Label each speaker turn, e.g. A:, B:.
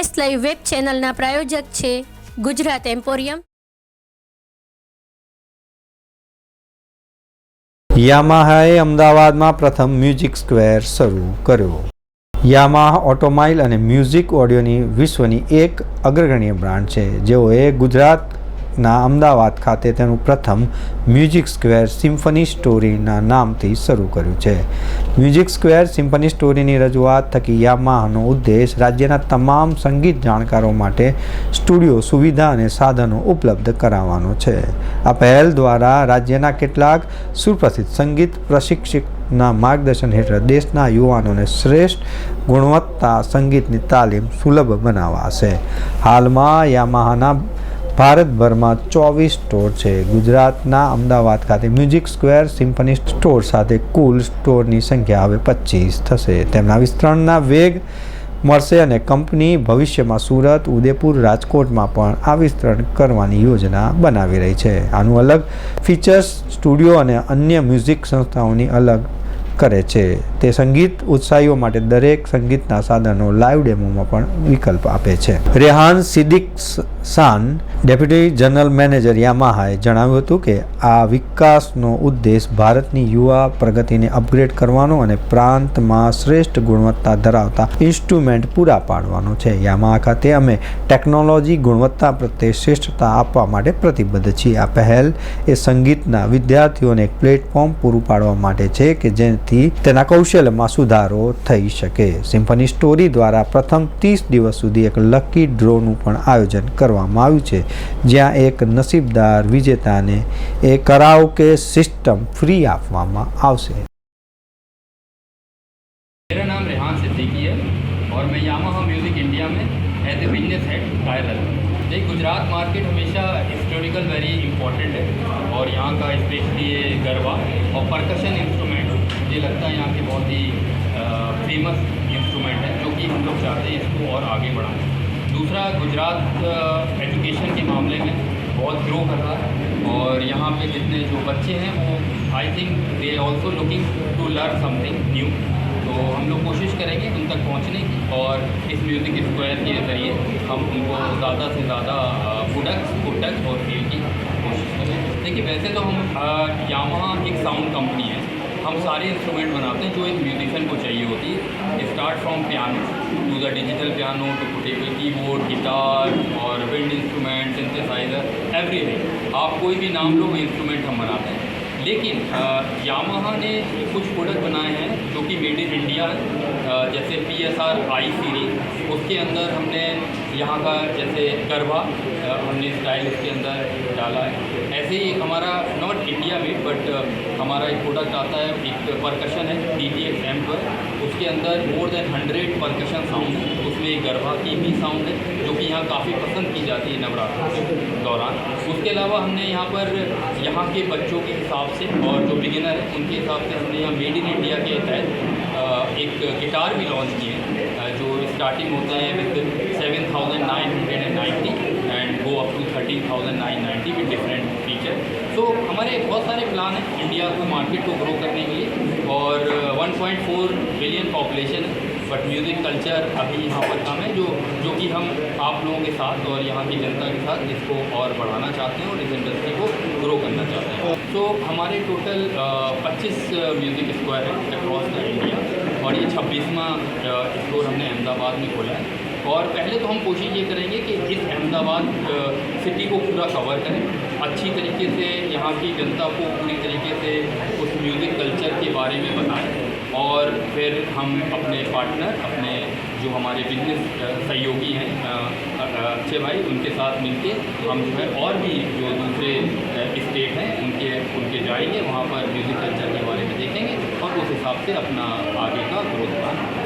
A: First live web ચેનલના પ્રાયોજક છે Gujarat emporium.
B: યામાહાએ અમદાવાદમાં પ્રથમ મ્યુઝિક સ્ક્વેર શરૂ કર્યો. યામાહા ઓટોમાઇલ અને મ્યુઝિક ઓડિયોની વિશ્વની એક અગ્રગણ્ય બ્રાન્ડ છે. જેઓએ ગુજરાતના અમદાવાદ ખાતે તેનું પ્રથમ મ્યુઝિક સ્ક્વેર સિમ્ફની સ્ટોરીના નામથી શરૂ કર્યું છે. મ્યુઝિક સ્ક્વેર સિમ્ફની સ્ટોરીની રજૂઆત થકી યામાહાનો ઉદ્દેશ રાજ્યના તમામ સંગીત જાણકારો માટે સ્ટુડિયો સુવિધા અને સાધનો ઉપલબ્ધ કરાવવાનો છે. આ પહેલ દ્વારા રાજ્યના કેટલાક સુપ્રસિદ્ધ સંગીત પ્રશિક્ષકના માર્ગદર્શન હેઠળ દેશના યુવાનોને શ્રેષ્ઠ ગુણવત્તા સંગીતની તાલીમ સુલભ બનાવાશે. હાલમાં યામાહાના ભારતભરમાં ચોવીસ સ્ટોર છે. ગુજરાતના અમદાવાદ ખાતે મ્યુઝિક સ્ક્વેર સિમ્ફની સ્ટોર સાથે કુલ સ્ટોરની સંખ્યા હવે પચીસ થશે. તેમના વિસ્તરણના વેગ મળશે અને કંપની ભવિષ્યમાં સુરત, ઉદયપુર, રાજકોટમાં પણ આ વિસ્તરણ કરવાની યોજના બનાવી રહી છે. આનું અલગ ફીચર્સ સ્ટુડિયો અને અન્ય મ્યુઝિક સંસ્થાઓની અલગ કરે છે. તે સંગીત ઉત્સાહીઓ માટે દરેક સંગીતના સાધનો લાઈવ ડેમોમાં પણ વિકલ્પ આપે છે. રેહાન સિદ્દીક શાન ડેપ્યુટી જનરલ મેનેજર યામાહાએ જણાવ્યું હતું કે આ વિકાસનો ઉદ્દેશ ભારતની યુવા પ્રગતિને અપગ્રેડ કરવાનો અને પ્રાંતમાં શ્રેષ્ઠ ગુણવત્તા ધરાવતા ઇન્સ્ટ્રુમેન્ટ પૂરા પાડવાનો છે. યામાહા ખાતે અમે ટેકનોલોજી ગુણવત્તા પ્રત્યે શ્રેષ્ઠતા આપવા માટે પ્રતિબદ્ધ છીએ. આ પહેલ એ સંગીતના વિદ્યાર્થીઓને એક પ્લેટફોર્મ પૂરું પાડવા માટે છે કે જેથી તેના કૌશલ્યમાં સુધારો થઈ શકે. સિમ્ફની સ્ટોરી દ્વારા પ્રથમ ત્રીસ દિવસ સુધી એક લકી ડ્રોનું પણ આયોજન કરવામાં આવ્યું છે. જ્યાં એક નસીબદાર વિજેતાને એ કરાઓકે સિસ્ટમ ફ્રી આપવામાં આવશે
C: मेरा नाम रेहान सिद्दीकी है और मैं यामाहा म्यूज़िक इंडिया में एज ए बिजनेस हेड कार्यरत हूँ देखिए गुजरात मार्केट हमेशा हिस्टोरिकल वेरी इंपॉर्टेंट है और यहाँ का स्पेशली ये गरबा और परकशन इंस्ट्रूमेंट मुझे लगता है यहाँ के बहुत ही फेमस इंस्ट्रूमेंट है जो कि हम लोग चाहते हैं इसको और आगे बढ़ाएं दूसरा गुजरात एजुकेशन के मामले में बहुत ग्रो कर रहा है और यहाँ पे जितने जो बच्चे हैं वो I think they also looking to learn something new तो हम लोग कोशिश करेंगे उन तक पहुँचने की और इस म्यूज़िक स्क्वायर के ज़रिए हम उनको ज़्यादा से ज़्यादा प्रोडक्ट्स प्रोडक्ट और फील की कोशिश करें। देखिए, वैसे तो हम यामा एक साउंड कंपनी है। हम सारे इंस्ट्रूमेंट बनाते हैं जो एक म्यूजिशियन को चाहिए होती है। Start from piano to the digital piano to keyboard guitar और विंड इंस्ट्रूमेंट सिंथेसाइजर एवरीथिंग आप कोई भी नाम लो, वो इंस्ट्रूमेंट हम बनाते हैं। लेकिन यामाहा ने कुछ प्रोडक्ट बनाए हैं जो कि मेड इन इंडिया है। जैसे P S R I series उसके अंदर हमने यहाँ का जैसे गरबा हमने स्टाइल इसके अंदर डाला है। ऐसे ही हमारा नॉट इंडिया में बट हमारा एक प्रोडक्ट आता है, एक परकशन है डी टी एक्स एम पर। उसके अंदर more than hundred percussion sound है। उसमें एक गरबा की भी साउंड है, जो कि यहाँ काफ़ी पसंद की जाती है नवरात्रों के दौरान। उसके अलावा हमने यहाँ पर यहाँ के बच्चों के हिसाब से और जो बिगिनर है, उनके हिसाब से हमने यहाँ मेड इन इंडिया के तहत एक गिटार भी लॉन्च किए हैं जो स्टार्टिंग होता है with seven thousand nine hundred and ninety and go up to thirteen thousand nine ninety with different feature तो हमारे बहुत सारे प्लान हैं इंडिया को मार्केट को ग्रो करने के लिए और 1.4 बिलियन पॉपुलेशन है। बट म्यूज़िक कल्चर अभी यहाँ पर कम है, जो जो कि हम आप लोगों के साथ और यहाँ की जनता के साथ इसको और बढ़ाना चाहते हैं और इस इंडस्ट्री को ग्रो करना चाहते हैं। तो हमारे टोटल पच्चीस म्यूज़िक स्क्वायर है अक्रॉस द इंडिया और ये छब्बीसवा स्टोर हमने अहमदाबाद में खोला है। और पहले तो हम कोशिश ये करेंगे कि इस अहमदाबाद सिटी को पूरा कवर करें, अच्छी तरीके से यहाँ की जनता को पूरी तरीके से उस म्यूज़िक कल्चर के बारे में बताएँ और फिर हम अपने पार्टनर अपने जो हमारे बिज़नेस सहयोगी हैं अच्छे भाई, उनके साथ मिलके हम जो है और भी जो दूसरे स्टेट हैं, उनके उनके जाएँगे, वहाँ पर म्यूज़िक कल्चर के बारे में देखेंगे और उस हिसाब से अपना आगे का ग्रोथ प्लान